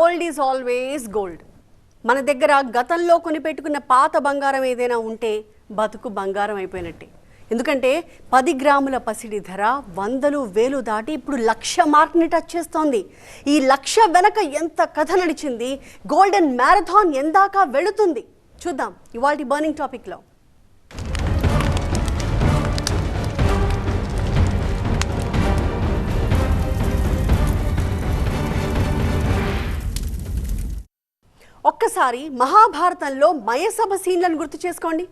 Gold is always gold మన దగ్గర గతంలో కొనిపెట్టుకున్న పాత బంగారం ఏదైనా ఉంటే బతుకు బంగారం అయిపోయినట్టే. ఎందుకంటే పది గ్రాముల పసిడి ధర వందలు వేలు దాటి ఇప్పుడు లక్ష మార్క్ని టచ్ చేస్తోంది. ఈ లక్ష వెనక ఎంత కథ నడిచింది గోల్డెన్ మ్యారథాన్ ఎందాకా వెళుతుంది. చూద్దాం ఇవాళ బర్నింగ్ టాపిక్లో ఒక్కసారి మహాభారతంలో మయసభ సీన్లను గుర్తు చేసుకోండి.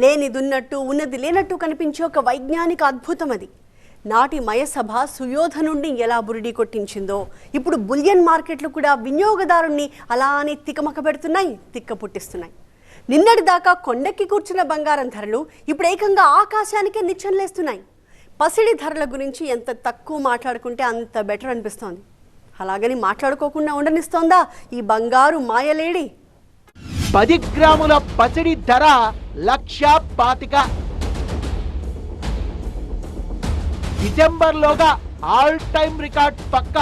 లేనిదున్నట్టు ఉన్నది లేనట్టు కనిపించే ఒక వైజ్ఞానిక అద్భుతం అది. నాటి మయసభ సుయోధనుణ్ణి ఎలా బురిడి కొట్టించిందో ఇప్పుడు బులియన్ మార్కెట్లు కూడా వినియోగదారుణ్ణి అలానే తికమక పెడుతున్నాయి తిక్క పుట్టిస్తున్నాయి. నిన్నటి దాకా కొండెక్కి కూర్చున్న బంగారం ధరలు ఇప్పుడు ఏకంగా ఆకాశానికే నిచ్చెనలేస్తున్నాయి. పసిడి ధరల గురించి ఎంత తక్కువ మాట్లాడుకుంటే అంత బెటర్ అనిపిస్తోంది. అలాగని మాట్లాడుకోకుండా ఉండనిస్తోందా? ఈ బంగారు మాయలేడి. పది గ్రాముల పసిడి ధర లక్ష పాతిక డిసెంబర్లోగా ఆల్ టైమ్ రికార్డ్ పక్క.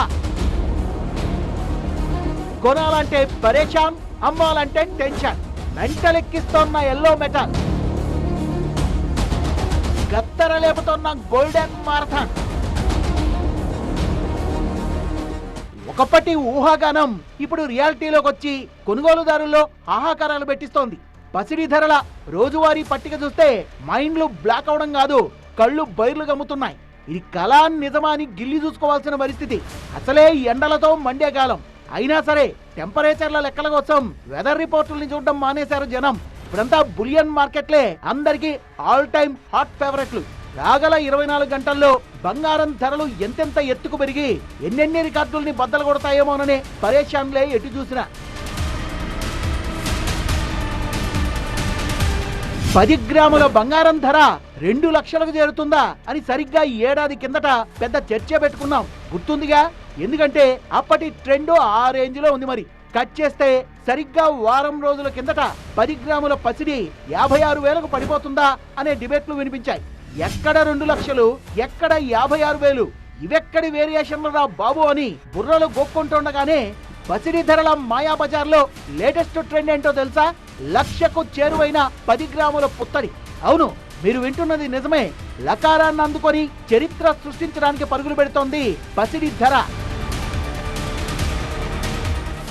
కొనాలంటే పరేషాన్ అమ్మాలంటే టెన్షన్. మెంటలెక్కిస్తోన్న ఎల్లో మెటల్. గత్తర లేపుతోన్న గోల్డెన్ మారథాన్. ఒకప్పటి ఊహాగానం ఇప్పుడు రియాలిటీలోకి వచ్చి కొనుగోలుదారుల్లో హాహాకారాలు పెట్టిస్తోంది. పసిడి ధరల రోజువారీ పట్టిక చూస్తే మైండ్లు బ్లాక్ అవడం కాదు కళ్ళు బైర్లు గమ్ముతున్నాయి. ఇది కళా నిజమా అని గిల్లి చూసుకోవాల్సిన పరిస్థితి. అసలే ఎండలతో మండే కాలం. అయినా సరే టెంపరేచర్ల లెక్కల కోసం వెదర్ రిపోర్టుల్ని చూడడం మానేశారు జనం. ఇప్పుడంతా బులియన్ మార్కెట్లే అందరికీ ఆల్ టైమ్ హాట్ ఫేవరెట్లు రాగల ఇరవై నాలుగు గంటల్లో బంగారం ధరలు ఎంతెంత ఎత్తుకు పెరిగి ఎన్నెన్ని రికార్డుల్ని బద్దలు కొడతాయేమోననే పరేషాన్లే ఎటు చూసిన. పది గ్రాముల బంగారం ధర రెండు లక్షలకు చేరుతుందా అని సరిగ్గా ఈ ఏడాది కిందట పెద్ద చర్చ పెట్టుకున్నాం. గుర్తుందిగా? ఎందుకంటే అప్పటి ట్రెండ్ ఆ రేంజ్లో ఉంది మరి. కట్ చేస్తే సరిగ్గా వారం రోజుల కిందట పది గ్రాముల పసిడి యాభై ఆరు వేలకు పడిపోతుందా అనే డిబేట్లు వినిపించాయి. ఎక్కడ రెండు లక్షలు ఎక్కడ యాభై ఆరు వేలు? ఇవెక్కడి వేరియేషన్లు రా బాబు అని బుర్రలు గొక్కుంటుండగానే బసిడి ధరల మాయా బజార్లో లేటెస్ట్ ట్రెండ్ ఏంటో తెలుసా? లక్షకు చేరువైన పది గ్రాముల పుత్తడి. అవును మీరు వింటున్నది నిజమే. లకారాన్ని అందుకొని చరిత్ర సృష్టించడానికి పరుగులు పెడుతోంది పసిడి ధర.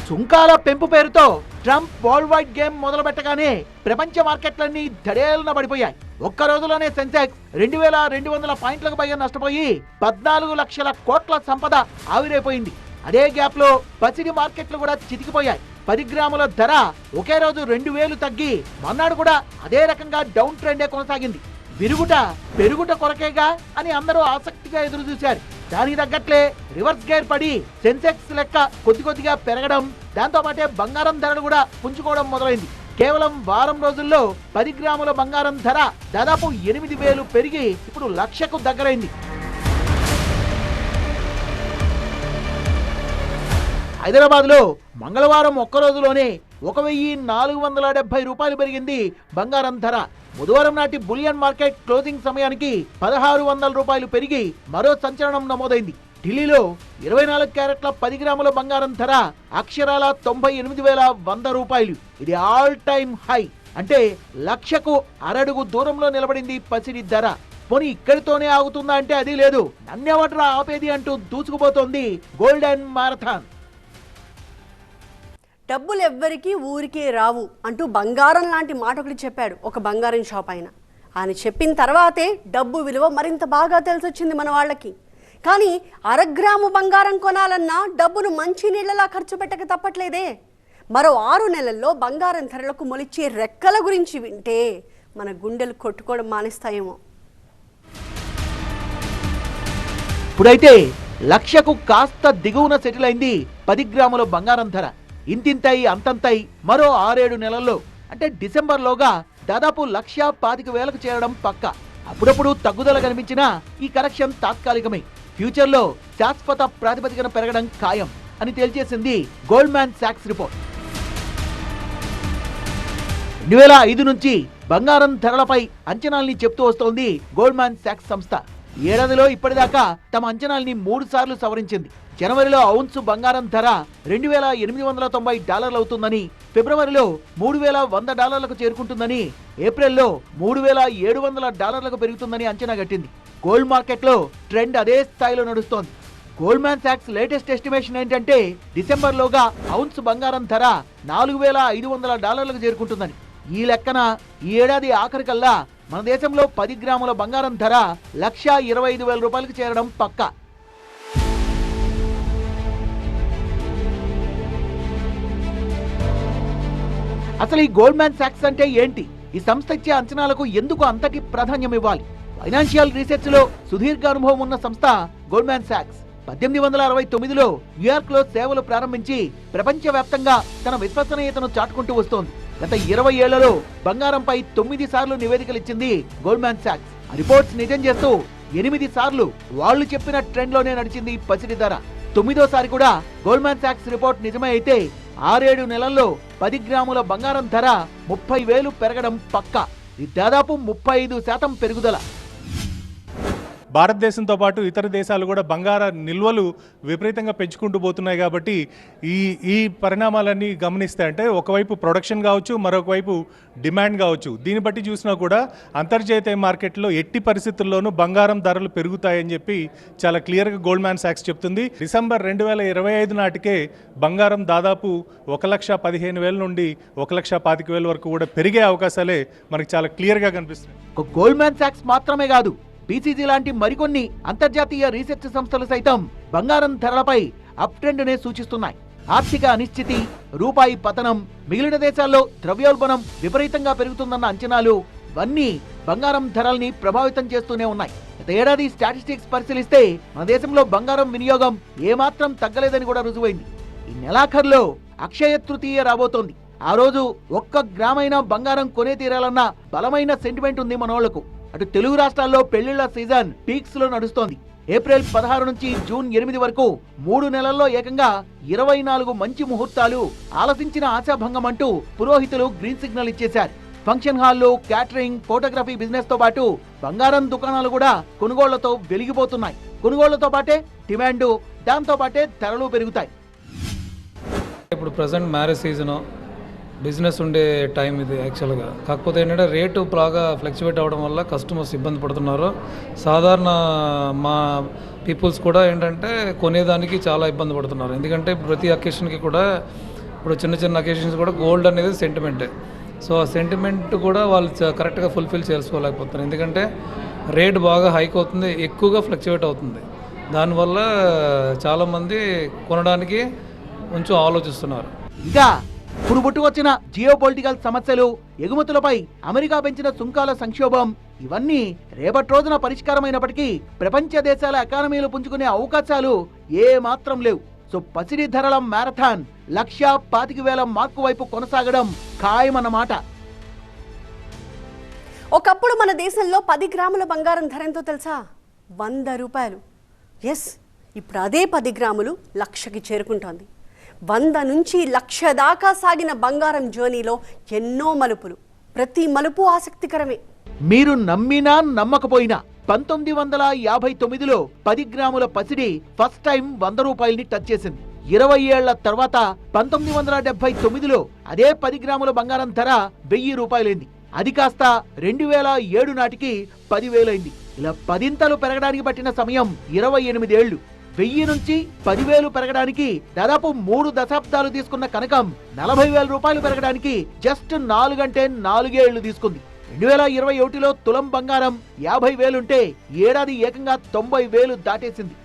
సుంకాల పెంపు పేరుతో ట్రంప్ వరల్డ్ వైడ్ గేమ్ మొదలు పెట్టగానే ప్రపంచ మార్కెట్లన్నీ ధడేలన పడిపోయాయి. ఒక్క రోజులోనే సెన్సెక్స్ రెండు వేల రెండు వందల పాయింట్లకు పైగా నష్టపోయి పద్నాలుగు లక్షల కోట్ల సంపద ఆవిరైపోయింది. అదే గ్యాప్లో పసిడి మార్కెట్లు కూడా చితికిపోయాయి. పది గ్రాముల ధర ఒకే రోజు రెండు వేలు తగ్గి మన్నాడు కూడా అదే రకంగా డౌన్ ట్రెండే కొనసాగింది. విరుగుట పెరుగుట కొరకేగా అని అందరూ ఆసక్తిగా ఎదురు చూశారు దానికి తగ్గట్లే రివర్స్ గేర్ పడి సెన్సెక్స్ లెక్క కొద్ది కొద్దిగా పెరగడం దాంతో పాటే బంగారం ధరలు కూడా పుంజుకోవడం మొదలైంది. కేవలం వారం రోజుల్లో పది గ్రాముల బంగారం ధర దాదాపు ఎనిమిది వేలు పెరిగి ఇప్పుడు లక్షకు దగ్గరైంది. హైదరాబాద్లో మంగళవారం ఒక్క రోజులోనే ఒక వెయ్యి నాలుగు వందల డెబ్బై రూపాయలు పెరిగింది బంగారం ధర. బుధవారం నాటి బులియన్ మార్కెట్ క్లోజింగ్ సమయానికి పదహారు వందల రూపాయలు పెరిగి మరో సంచలనం నమోదైంది. ఢిల్లీలో ఇరవై నాలుగు క్యారెట్ల పది గ్రాముల బంగారం ధర అక్షరాల తొంభై ఎనిమిది వేల వంద రూపాయలు. ఇది ఆల్ టైమ్ హై అంటే లక్షకు అరడుగు దూరంలో నిలబడింది పసిడి ధర. పోనీ ఇక్కడితోనే ఆగుతుందా అంటే అది లేదు. నన్నెవట్రా ఆపేది అంటూ దూసుకుపోతోంది గోల్డెన్ మారథాన్ డబ్బులు ఎవ్వరికీ ఊరికే రావు అంటూ బంగారం లాంటి మాట ఒకటి చెప్పాడు ఒక బంగారం షాప్ ఆయన. ఆయన చెప్పిన తర్వాతే డబ్బు విలువ మరింత బాగా తెలిసొచ్చింది మన వాళ్ళకి. కానీ అరగ్రాము బంగారం కొనాలన్నా డబ్బును మంచి నీళ్ళలా ఖర్చు పెట్టక తప్పట్లేదే. మరో ఆరు నెలల్లో బంగారం ధరలకు మొలిచే రెక్కల గురించి వింటే మన గుండెలు కొట్టుకోవడం మానేస్తాయేమో. ఇప్పుడైతే లక్షకు కాస్త దిగువన సెటిల్ అయింది పది గ్రాముల బంగారం ధర. ఇంతింతై అంతంతై మరో ఆరేడు నెలల్లో. అంటే డిసెంబర్లోగా దాదాపు లక్ష పాతిక వేలకు చేరడం పక్క. అప్పుడప్పుడు తగ్గుదల కనిపించినా ఈ కరెక్షన్ తాత్కాలికమే. ఫ్యూచర్లో శాశ్వత ప్రాతిపదికన పెరగడం ఖాయం అని తేల్చేసింది గోల్డ్ మ్యాన్ రిపోర్ట్. రెండు వేల ఐదు నుంచి బంగారం ధరలపై అంచనాల్ని చెప్తూ వస్తోంది గోల్డ్ మ్యాన్ సంస్థ. ఏడాదిలో ఇప్పటిదాకా తమ అంచనాల్ని మూడు సార్లు సవరించింది. జనవరిలో ఔన్స్ బంగారం ధర రెండు వేల ఎనిమిది వందల తొంభై డాలర్లు అవుతుందని ఫిబ్రవరిలో మూడు వేల వంద డాలర్లకు చేరుకుంటుందని ఏప్రిల్లో మూడు వేల ఏడు వందల డాలర్లకు పెరుగుతుందని అంచనా గట్టింది గోల్డ్ మార్కెట్లో ట్రెండ్ అదే స్థాయిలో నడుస్తోంది. గోల్డ్మాన్ సాక్స్ లేటెస్ట్ ఎస్టిమేషన్ ఏంటంటే డిసెంబర్లోగా ఔన్స్ బంగారం ధర నాలుగు వేల ఐదు వందల డాలర్లకు చేరుకుంటుందని. ఈ లెక్కన ఈ ఏడాది ఆఖరికల్లా మన దేశంలో పది గ్రాముల బంగారం ధర లక్షా ఇరవై ఐదు వేల రూపాయలకు చేరడం పక్కా. అసలు ఈ గోల్డ్మాన్ సాక్స్ అంటే ఏంటి? ఈ సంస్థ ఇచ్చే అంచనాలకు ఎందుకు అంతటి ప్రాధాన్యం ఇవ్వాలి? ఫైనాన్షియల్ రీసెర్చ్లో సుదీర్ఘ అనుభవం ఉన్న సంస్థ గోల్డ్మాన్ సాక్స్. పద్దెనిమిది వందల అరవై తొమ్మిదిలో న్యూయార్క్లో సేవలు ప్రారంభించి ప్రపంచవ్యాప్తంగా తన విశ్వసనీయతను చాటుకుంటూ వస్తోంది. గత ఇరవై ఏళ్ళలో బంగారంపై తొమ్మిది సార్లు నివేదికలు ఇచ్చింది గోల్డ్మాన్ సాక్స్. రిపోర్ట్స్ నిజం చేస్తూ ఎనిమిది సార్లు వాళ్ళు చెప్పిన ట్రెండ్లోనే నడిచింది ఈ పసిడి ధర. తొమ్మిదోసారి కూడా గోల్డ్మాన్ సాక్స్ రిపోర్ట్ నిజమే అయితే ఆరేడు నెలల్లో పది గ్రాముల బంగారం ధర ముప్పై వేలు పెరగడం పక్క. ఇది దాదాపు ముప్పై ఐదు శాతం పెరుగుదల. భారతదేశంతో పాటు ఇతర దేశాలు కూడా బంగార నిల్వలు విపరీతంగా పెంచుకుంటూ పోతున్నాయి కాబట్టి ఈ ఈ పరిణామాలన్నీ గమనిస్తే అంటే ఒకవైపు ప్రొడక్షన్ కావచ్చు మరొక వైపు డిమాండ్ కావచ్చు. దీన్ని బట్టి చూసినా కూడా అంతర్జాతీయ మార్కెట్లో ఎట్టి పరిస్థితుల్లోనూ బంగారం ధరలు పెరుగుతాయని చెప్పి చాలా క్లియర్గా గోల్డ్ మ్యాన్ సాక్స్ చెప్తుంది. డిసెంబర్ రెండు వేల ఇరవై ఐదు నాటికే బంగారం దాదాపు ఒక లక్ష పదిహేను వేల నుండి ఒక లక్ష పాతిక వేల వరకు కూడా పెరిగే అవకాశాలే మనకి చాలా క్లియర్గా కనిపిస్తుంది గోల్డ్ మ్యాన్ సాక్స్ మాత్రమే కాదు పీసీజీ లాంటి మరికొన్ని అంతర్జాతీయ రీసెర్చ్ సంస్థలు సైతం బంగారం ధరలపై అప్ ట్రెండ్నే సూచిస్తున్నాయి. ఆర్థిక అనిశ్చితి రూపాయి పతనం మిగిలిన దేశాల్లో ద్రవ్యోల్బణం విపరీతంగా పెరుగుతుందన్న అంచనాలు ఇవన్నీ బంగారం ధరల్ని ప్రభావితం చేస్తూనే ఉన్నాయి. గత ఏడాది స్టాటిస్టిక్స్ పరిశీలిస్తే మన దేశంలో బంగారం వినియోగం ఏమాత్రం తగ్గలేదని కూడా రుజువైంది. ఈ నెలాఖరులో అక్షయ తృతీయ రాబోతోంది. ఆ రోజు ఒక్క గ్రామైనా బంగారం కొనే తీరాలన్న బలమైన సెంటిమెంట్ ఉంది మనోళ్ళకు. అటు తెలుగు రాష్ట్రాల్లో పెళ్ళిళ్ళ సీజన్ పీక్స్లో నడుస్తోంది. ఏప్రిల్ పదహారు నుంచి జూన్ ఎనిమిది వరకు మూడు నెలల్లో ఏకంగా ఇరవై నాలుగు మంచి ముహూర్తాలు ఆలసించిన ఆశాభంగం అంటూ పురోహితులు గ్రీన్ సిగ్నల్ ఇచ్చేశారు. ఫంక్షన్ హాల్లు క్యాటరింగ్ ఫోటోగ్రఫీ బిజినెస్తో పాటు బంగారం దుకాణాలు కూడా కొనుగోళ్ళతో వెలిగిపోతున్నాయి. కొనుగోళ్ళతో పాటే డిమాండ్ దాంతో పాటే ధరలు పెరుగుతాయి. ఇప్పుడు ప్రజెంట్ మ్యారేజ్ సీజను బిజినెస్ ఉండే టైం ఇది యాక్చువల్గా. కాకపోతే ఏంటంటే రేటు బాగా ఫ్లక్చువేట్ అవ్వడం వల్ల కస్టమర్స్ ఇబ్బంది పడుతున్నారు. సాధారణ మా పీపుల్స్ కూడా ఏంటంటే కొనేదానికి చాలా ఇబ్బంది పడుతున్నారు. ఎందుకంటే ప్రతి అకేషన్కి కూడా ఇప్పుడు చిన్న చిన్న అకేషన్స్ కూడా గోల్డ్ అనేది సెంటిమెంటే. సో ఆ సెంటిమెంట్ కూడా వాళ్ళు చ- కరెక్ట్గా ఫుల్ఫిల్ చేసుకోలేకపోతున్నారు. ఎందుకంటే రేట్ బాగా హైక్ అవుతుంది ఎక్కువగా ఫ్లక్చువేట్ అవుతుంది. దానివల్ల చాలామంది కొనడానికి కొంచెం ఆలోచిస్తున్నారు. ఇంకా ఇప్పుడు వచ్చిన జియో పొలిటికల్ సమస్యలు ఎగుమతులపై అమెరికా పెంచిన సుంకాల సంక్షోభం ఇవన్నీ రేపటి రోజున పరిష్కారమైనప్పటికీ ప్రపంచ దేశాల ఎకానమీలు పుంజుకునే అవకాశాలు ఏ మాత్రం లేవు. సో పసిడి ధరల మ్యారథాన్ లక్ష పాతిక వేల మార్కు వైపు కొనసాగడం ఖాయమన్నమాట. ఒకప్పుడు మన దేశంలో పది గ్రాముల బంగారం ధర ఎంతో తెలుసా? వంద రూపాయలు. ఎస్ ఇప్పుడు అదే పది గ్రాములు లక్షకి చేరుకుంటోంది. వంద నుంచి లక్ష దాకా సాగిన బంగారం జర్నీలో ఎన్నో మలుపులు. ప్రతి మలుపు ఆసక్తికరమే. మీరు నమ్మినా నమ్మకపోయినా పంతొమ్మిది వందల యాభై తొమ్మిదిలో పది గ్రాముల పసిడి ఫస్ట్ టైం వంద రూపాయల్ని టచ్ చేసింది. ఇరవై ఏళ్ళ తర్వాత పంతొమ్మిది వందల డెబ్బై తొమ్మిదిలో అదే పది గ్రాముల బంగారం ధర వెయ్యి రూపాయలైంది. అది కాస్త రెండు వేల ఏడు నాటికి పదివేలైంది. ఇలా పదింతలు పెరగడానికి పట్టిన సమయం ఇరవై ఎనిమిదేళ్ళు వెయ్యి నుంచి పదివేలు పెరగడానికి దాదాపు మూడు దశాబ్దాలు తీసుకున్న కనకం నలభై వేల రూపాయలు పెరగడానికి జస్ట్ నాలుగంటే నాలుగేళ్ళు తీసుకుంది. రెండు వేల ఇరవై ఒకటిలో తులం బంగారం యాభై వేలుంటే ఏడాది ఏకంగా తొంభై వేలు దాటేసింది.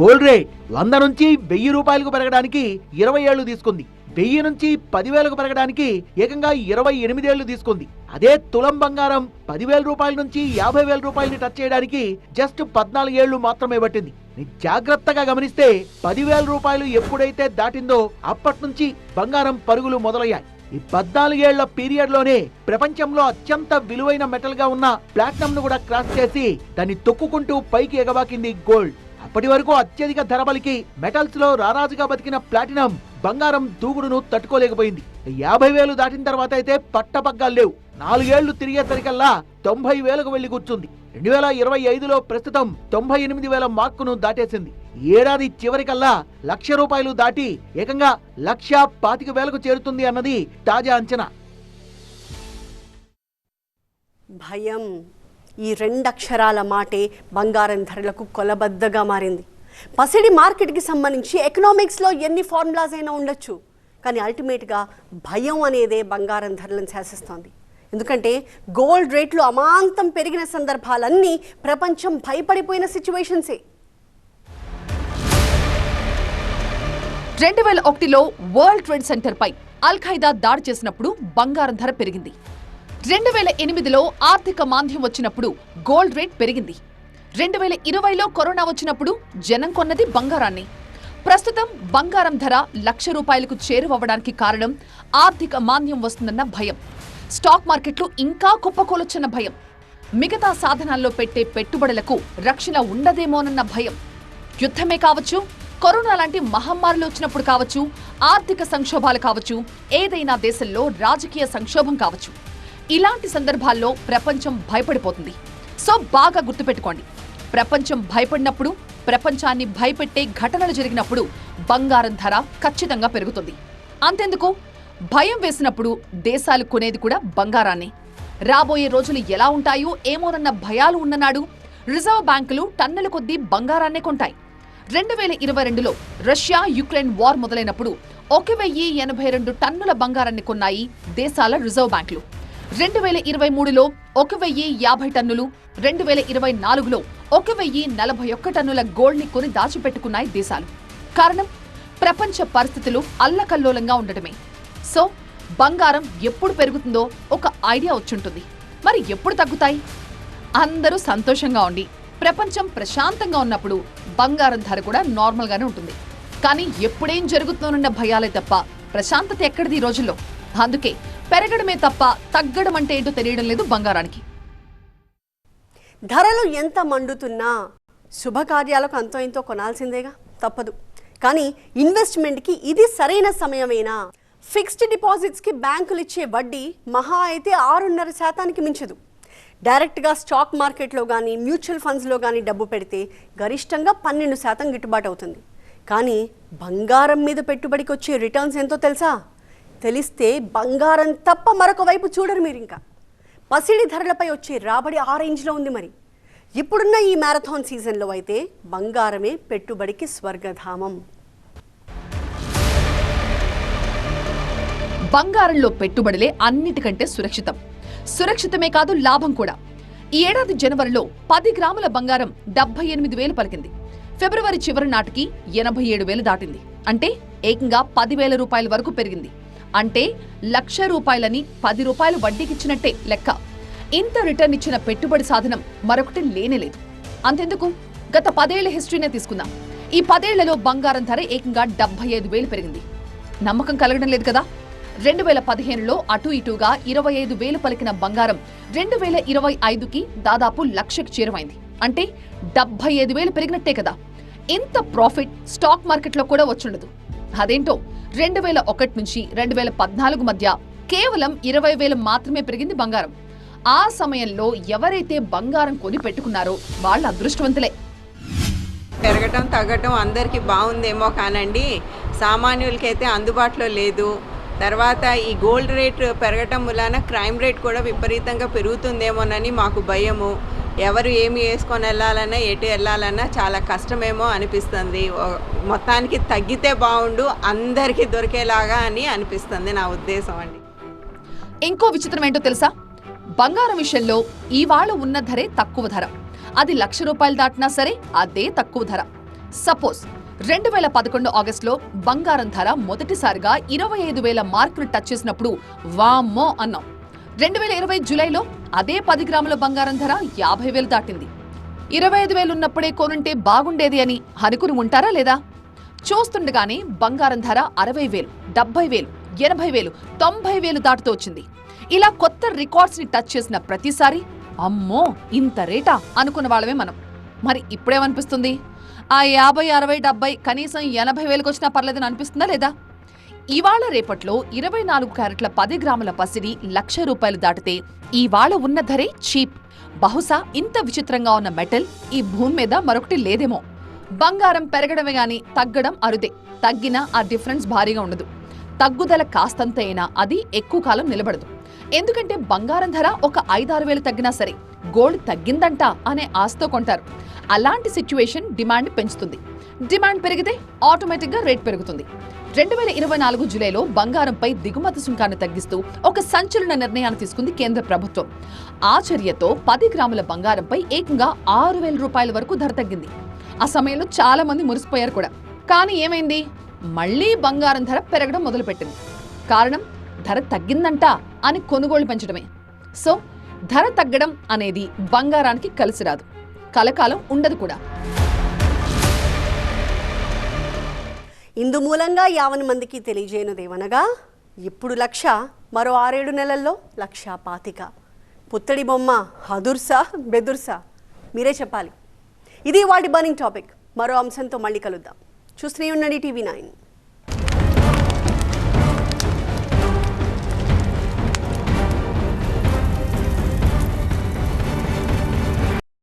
గోల్డ్ రేట్ వంద నుంచి వెయ్యి రూపాయలకు పెరగడానికి ఇరవై ఏళ్ళు తీసుకుంది. వెయ్యి నుంచి పదివేలకు పెరగడానికి ఏకంగా ఇరవై ఎనిమిదేళ్ళు తీసుకుంది. అదే తులం బంగారం పదివేల రూపాయల నుంచి యాభై వేల రూపాయలని టచ్ చేయడానికి జస్ట్ పద్నాలుగేళ్ళు మాత్రమే పట్టింది. జాగ్రత్తగా గమనిస్తే పదివేల రూపాయలు ఎప్పుడైతే దాటిందో అప్పటి నుంచి బంగారం పరుగులు మొదలయ్యాయి. ఈ పద్నాలుగేళ్ళ పీరియడ్లోనే ప్రపంచంలో అత్యంత విలువైన మెటల్గా ఉన్న ప్లాటినం ను కూడా క్రాస్ చేసి దాన్ని తొక్కుకుంటూ పైకి ఎగబాకింది గోల్డ్ అప్పటి వరకు అత్యధిక ధరబలికి మెటల్స్లో రారాజుగా బతికిన ప్లాటినం బంగారం దూకుడును తట్టుకోలేకపోయింది. యాభై వేలు దాటిన తర్వాత అయితే పట్టపగ్గాలు లేవు. నాలుగేళ్ళు తిరిగేసరికల్లా తొంభై వేలకు వెళ్ళి కూర్చుంది. రెండు వేల ఇరవై ఐదులో ప్రస్తుతం తొంభై ఎనిమిది వేల మార్కును దాటేసింది. ఏడాది చివరికల్లా లక్ష రూపాయలు దాటి ఏకంగా లక్ష పాతిక వేలకు చేరుతుంది అన్నది తాజా అంచనా. భయం ఈ రెండక్షరాల మాటే బంగారం ధరలకు కొలబద్దగా మారింది. పసిడి మార్కెట్కి సంబంధించి ఎకనామిక్స్లో ఎన్ని ఫార్ములాస్ అయినా ఉండొచ్చు కానీ అల్టిమేట్గా భయం అనేదే బంగారం ధరలను శాసిస్తోంది. ఎందుకంటే గోల్డ్ రేట్లు అమాంతం పెరిగిన సందర్భాలన్నీ ప్రపంచం భయపడిపోయిన సిచ్యువేషన్సే. రెండు వేల ఒకటిలో వరల్డ్ ట్రేడ్ సెంటర్ పై అల్ ఖైదా దాడి చేసినప్పుడు బంగారం ధర పెరిగింది. రెండు వేల ఎనిమిదిలో ఆర్థిక మాంద్యం వచ్చినప్పుడు గోల్డ్ రేట్ పెరిగింది. రెండు వేల ఇరవైలో కరోనా వచ్చినప్పుడు జనం కొన్నది బంగారాన్ని. ప్రస్తుతం బంగారం ధర లక్ష రూపాయలకు చేరువవ్వడానికి కారణం ఆర్థిక మాంద్యం వస్తుందన్న భయం. స్టాక్ మార్కెట్లు ఇంకా కుప్పకూలొచ్చన్న భయం. మిగతా సాధనాల్లో పెట్టే పెట్టుబడులకు రక్షణ ఉండదేమోనన్న భయం. యుద్ధమే కావచ్చు కరోనా లాంటి మహమ్మారులు వచ్చినప్పుడు కావచ్చు ఆర్థిక సంక్షోభాలు కావచ్చు ఏదైనా దేశంలో రాజకీయ సంక్షోభం కావచ్చు. ఇలాంటి సందర్భాల్లో ప్రపంచం భయపడిపోతుంది. సో బాగా గుర్తుపెట్టుకోండి. ప్రపంచం భయపడినప్పుడు ప్రపంచాన్ని భయపెట్టే ఘటనలు జరిగినప్పుడు బంగారం ధర ఖచ్చితంగా పెరుగుతుంది. అంతెందుకు? భయం వేసినప్పుడు దేశాలు కొనేది కూడా బంగారాన్ని. రాబోయే రోజులు ఎలా ఉంటాయో ఏమోనన్న భయాలు ఉన్ననాడు రిజర్వ్ బ్యాంకులు టన్నుల కొద్దీ బంగారాన్నే కొంటాయి. రెండు వేల ఇరవై రెండులో రష్యా యుక్రెయిన్ వార్ మొదలైనప్పుడు ఒక వెయ్యి ఎనభై రెండు టన్నుల బంగారాన్ని కొన్నాయి దేశాల రిజర్వ్ బ్యాంకులు. రెండు వేల ఇరవై మూడులో ఒక వెయ్యి యాభై టన్నులు రెండు వేల ఇరవై నాలుగులో ఒక వెయ్యి నలభై ఒక్క టన్నుల గోల్డ్ని కొని దాచిపెట్టుకున్నాయి దేశాలు. కారణం ప్రపంచ పరిస్థితులు అల్లకల్లోలంగా ఉండటమే. సో బంగారం ఎప్పుడు పెరుగుతుందో ఒక ఐడియా వచ్చుంటుంది. మరి ఎప్పుడు తగ్గుతాయి? అందరూ సంతోషంగా ఉండి ప్రపంచం ప్రశాంతంగా ఉన్నప్పుడు బంగారం ధర కూడా నార్మల్గానే ఉంటుంది. కానీ ఎప్పుడేం జరుగుతుందన్న భయాలే తప్ప ప్రశాంతత ఎక్కడిది ఈ రోజుల్లో? అందుకే పెరగడమే తప్ప తగ్గడం అంటే ఏంటో తెలియడం లేదు బంగారానికి. ధరలు ఎంత మండుతున్నా శుభకార్యాలకు అంతో ఇంతో కొనాల్సిందేగా? తప్పదు. కానీ ఇన్వెస్ట్మెంట్కి ఇది సరైన సమయమేనా? ఫిక్స్డ్ డిపాజిట్స్కి బ్యాంకులు ఇచ్చే వడ్డీ మహా అయితే ఆరున్నర శాతానికి మించదు. డైరెక్ట్గా స్టాక్ మార్కెట్లో కానీ మ్యూచువల్ ఫండ్స్లో కానీ డబ్బు పెడితే గరిష్టంగా పన్నెండు శాతం గిట్టుబాటు అవుతుంది. కానీ బంగారం మీద పెట్టుబడికి వచ్చే రిటర్న్స్ ఎంతో తెలుసా? తెలిస్తే బంగారం తప్ప మరొక వైపు చూడరు మీరు ఇంకా పసిడి ధరలపై వచ్చే రాబడి ఆ రేంజ్లో ఉంది మరి. ఇప్పుడున్న ఈ మ్యారథాన్ సీజన్లో అయితే బంగారమే పెట్టుబడికి స్వర్గధామం. బంగారంలో పెట్టుబడులే అన్నిటికంటే సురక్షితం. సురక్షితమే కాదు లాభం కూడా. ఈ ఏడాది జనవరిలో పది గ్రాముల బంగారం డెబ్బై ఎనిమిది వేలు పలికింది. ఫిబ్రవరి చివరి నాటికి ఎనభై ఏడు వేలు దాటింది. అంటే ఏకంగా పదివేల రూపాయల వరకు పెరిగింది. అంటే లక్ష రూపాయలని పది రూపాయలు వడ్డీకిచ్చినట్టే లెక్క. ఇంత రిటర్న్ ఇచ్చిన పెట్టుబడి సాధనం మరొకటి లేనేలేదు అంతెందుకు? గత పదేళ్ళ హిస్టరీనే తీసుకుందాం. ఈ పదేళ్ళలో బంగారం ధర ఏకంగా డెబ్బై ఐదు వేలు పెరిగింది. నమ్మకం కలగడం లేదు కదా? రెండు వేల పదిహేనులో అటు ఇటుగా ఇరవై ఐదు వేలు పలికిన బంగారం రెండు వేల ఇరవై ఐదుకి దాదాపు లక్షకు చేరువైంది. అంటే డెబ్బై ఐదు వేలు పెరిగినట్టే కదా. ఇంత ప్రాఫిట్ స్టాక్ మార్కెట్లో కూడా వచ్చుండదు. అదేంటో రెండు వేల ఒకటి నుంచి రెండు వేల పద్నాలుగు మధ్య కేవలం ఇరవై వేలు మాత్రమే పెరిగింది బంగారం. ఆ సమయంలో ఎవరైతే బంగారం కొని పెట్టుకున్నారో వాళ్ళ అదృష్టవంతులే. పెరగటం తగ్గటం అందరికీ బాగుందేమో కానండి. సామాన్యులకైతే అందుబాటులో లేదు. తర్వాత ఈ గోల్డ్ రేట్ పెరగటం వలన క్రైమ్ రేట్ కూడా విపరీతంగా పెరుగుతుందేమోనని మాకు భయము. ఎవరు ఏమి వేసుకొని వెళ్ళాలన్నా ఎటు వెళ్ళాలన్నా చాలా కష్టమేమో అనిపిస్తుంది. మొత్తానికి తగ్గితే బాగుండు అందరికీ దొరికేలాగా అని అనిపిస్తుంది నా ఉద్దేశం అండి. ఇంకో విచిత్రం ఏంటో తెలుసా? బంగారం విషయంలో ఇవాళ ఉన్న ధరే తక్కువ ధర. అది లక్ష రూపాయలు దాటినా సరే అదే తక్కువ ధర. సపోజ్ రెండు వేల పదకొండు ఆగస్టులో బంగారం ధర మొదటిసారిగా ఇరవై ఐదు వేల మార్కులు టచ్ చేసినప్పుడు వామ్మో అన్నాం. రెండు వేల ఇరవై జూలైలో అదే పది గ్రాముల బంగారం ధర యాభై వేలు దాటింది. ఇరవై ఐదు వేలు ఉన్నప్పుడే కొనుంటే బాగుండేది అని అనుకుని ఉంటారా లేదా? చూస్తుండగానే బంగారం ధర అరవై వేలు డెబ్బై వేలు ఎనభై వేలు తొంభై వేలు దాటుతూ వచ్చింది. ఇలా కొత్త రికార్డ్స్ని టచ్ చేసిన ప్రతిసారి అమ్మో ఇంత రేటా అనుకున్న వాళ్ళమే మనం. మరి ఇప్పుడేమనిపిస్తుంది? ఆ యాభై అరవై డెబ్బై కనీసం ఎనభై వేలకు వచ్చినా పర్లేదని అనిపిస్తుందా లేదా? ఇవాళ రేపట్లో ఇరవై నాలుగు క్యారెట్ల పది గ్రాముల పసిడి లక్ష రూపాయలు దాటితే ఇవాళ ఉన్న ధరే చీప్. బహుశా ఇంత విచిత్రంగా ఉన్న మెటల్ ఈ భూమి మీద మరొకటి లేదేమో. బంగారం పెరగడమే గాని తగ్గడం అరుదే. తగ్గినా ఆ డిఫరెన్స్ భారీగా ఉండదు. తగ్గుదల కాస్తంత అయినా అది ఎక్కువ కాలం నిలబడదు. ఎందుకంటే బంగారం ధర ఒక ఐదారు వేలు తగ్గినా సరే గోల్డ్ తగ్గిందంట అనే ఆశతో కొంటారు. అలాంటి సిచ్యువేషన్ డిమాండ్ పెంచుతుంది. డిమాండ్ పెరిగితే ఆటోమేటిక్గా రేట్ పెరుగుతుంది. రెండు వేల ఇరవై నాలుగు జూలైలో బంగారంపై దిగుమతి సుంకాన్ని తగ్గిస్తూ ఒక సంచలన నిర్ణయాన్ని తీసుకుంది కేంద్ర ప్రభుత్వం. ఆ చర్యతో పది గ్రాముల బంగారంపై ఏకంగా ఆరు వేల రూపాయల వరకు ధర తగ్గింది. ఆ సమయంలో చాలా మంది మురిసిపోయారు కూడా. కానీ ఏమైంది? మళ్ళీ బంగారం ధర పెరగడం మొదలుపెట్టింది. కారణం? ధర తగ్గిందంట అని కొనుగోలు పెంచడమే. సో ధర తగ్గడం అనేది బంగారానికి కలిసి రాదు. కలకాలం ఉండదు కూడా. ఇందు మూలంగా యావన్ మందికి తెలియజేయనుదేమనగా ఇప్పుడు లక్ష మరో ఆరేడు నెలల్లో లక్ష పాతిక పుత్తడి బొమ్మ హదుర్సా బెదుర్సా? మీరే చెప్పాలి. ఇది వాటి బర్నింగ్ టాపిక్. మరో అంశంతో మళ్ళీ కలుద్దాం. చూస్తూనే ఉండండి టీవీ నైన్.